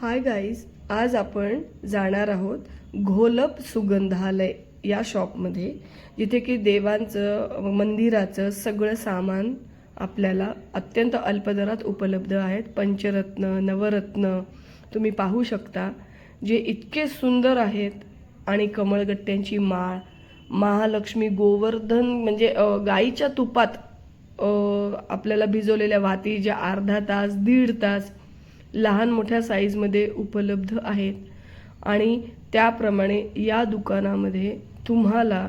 Hi guys आज आपण जाणार आहोत घोलप सुगंधालय या शॉपमध्ये जिथे की देवांचं मंदिराचं सगळं सामान आपल्याला अत्यंत अल्प दरात उपलब्ध आहेत. पंचरत्न नवरत्न तुम्ही पाहू शकता जे इतके सुंदर आहेत. आणि कमळगट्ट्यांची माळ महालक्ष्मी गोवर्धन म्हणजे गाईच्या तुपात आपल्याला भिजवलेल्या वाती ज्या अर्धा तास दीड तास लहान मोठ्या साईजमध्ये उपलब्ध आहेत. आणि त्याप्रमाणे या दुकानामध्ये तुम्हाला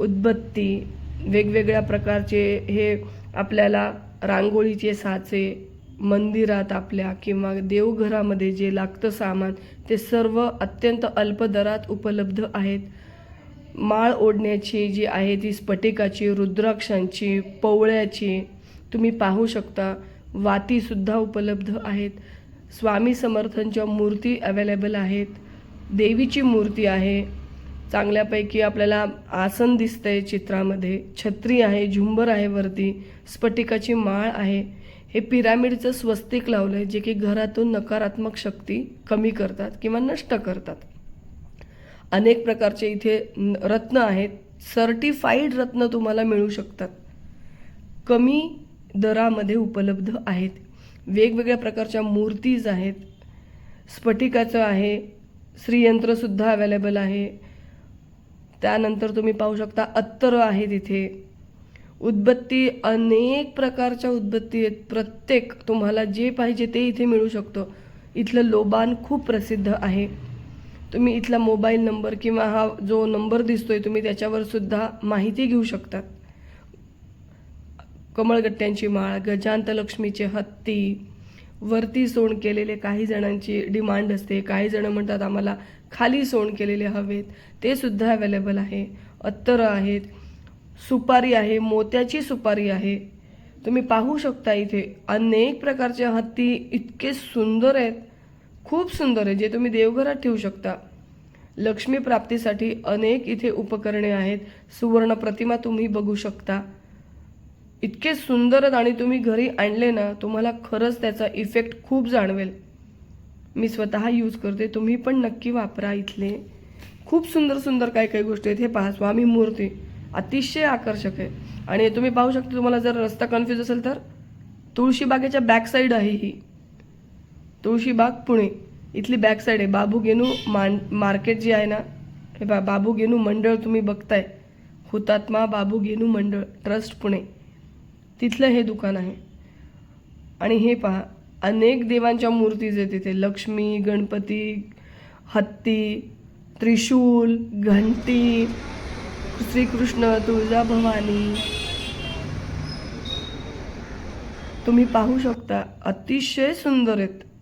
उदबत्ती वेगवेगळ्या प्रकारचे हे आपल्याला रांगोळीचे साचे मंदिरात आपल्या किंवा देवघरामध्ये जे लागतं सामान ते सर्व अत्यंत अल्प दरात उपलब्ध आहेत. माळ ओढण्याची जी आहे ती स्फटिकाची रुद्राक्षांची पवळ्याची तुम्ही पाहू शकता वातीसुद्धा उपलब्ध आहेत. स्वामी समर्थांच्या मूर्ती अवेलेबल आहेत. देवीची मूर्ती आहे. चांगल्यापैकी आपल्याला आसन दिसतंय चित्रामध्ये. छत्री आहे झुंबर आहे वरती. स्फटिकाची माळ आहे. हे पिरामिडचं स्वस्तिक लावलं आहे जे की घरातून नकारात्मक शक्ती कमी करतात किंवा नष्ट करतात. अनेक प्रकारचे इथे रत्न आहेत. सर्टिफाईड रत्न तुम्हाला मिळू शकतात. कमी दरामध्ये उपलब्ध आहेत. वेगवेगळ्या प्रकारच्या मूर्तीज आहेत. स्फटिकाचं आहे. श्रीयंत्रसुद्धा अवेलेबल आहे. त्यानंतर तुम्ही पाहू शकता अत्तर आहे तिथे उदबत्ती अनेक प्रकारच्या उदबत्ती आहेत. प्रत्येक तुम्हाला जे पाहिजे ते इथे मिळू शकतं. इथलं लोबान खूप प्रसिद्ध आहे. तुम्ही इथला मोबाईल नंबर किंवा हा जो नंबर दिसतोय तुम्ही त्याच्यावर सुद्धा माहिती घेऊ शकतात कमळगट्ट्यांची माळ गजांत लक्ष्मीचे हत्ती वरती सोंड केलेले काही जणांची डिमांड असते. काही जण म्हणतात आम्हाला खाली सोंड केलेले हवेत. ते सुद्धा अवेलेबल आहे. अत्तरं आहेत. सुपारी आहे. मोत्याची सुपारी आहे. तुम्ही पाहू शकता इथे अनेक प्रकारचे हत्ती इतके सुंदर आहेत. खूप सुंदर आहे जे तुम्ही देवघरात ठेवू शकता. लक्ष्मी प्राप्तीसाठी अनेक इथे उपकरणे आहेत. सुवर्ण प्रतिमा तुम्ही बघू शकता. इतके सुंदर दाणे आणि तुम्ही घरी आणले ना तुम्हाला खरंच त्याचा इफेक्ट खूप जाणवेल. मी स्वतः यूज करते तुम्ही पण नक्की वापरा इथले. खूप सुंदर सुंदर काही काही गोष्टी आहेत हे पहा स्वामी मूर्ती. अतिशय आकर्षक आहे. आणि तुम्ही पाहू शकता तुम्हाला जर रस्ता कन्फ्यूज असेल तर तुळशीबागेच्या बॅकसाईड आहे ही. तुळशीबाग पुणे. इथली बॅकसाईड आहे. बाबू गेनू मान मार्केट जी आहे ना हे बा बाबू गेनू मंडळ तुम्ही बघताय. हुतात्मा बाबू गेनू मंडळ ट्रस्ट पुणे. तिथलं हे दुकान आहे. आणि हे पहा अनेक देवांच्या मूर्तीज आहेत तिथे. लक्ष्मी गणपती हत्ती त्रिशूल घंटी श्रीकृष्ण तुळजाभवानी तुम्ही पाहू शकता अतिशय सुंदर आहेत.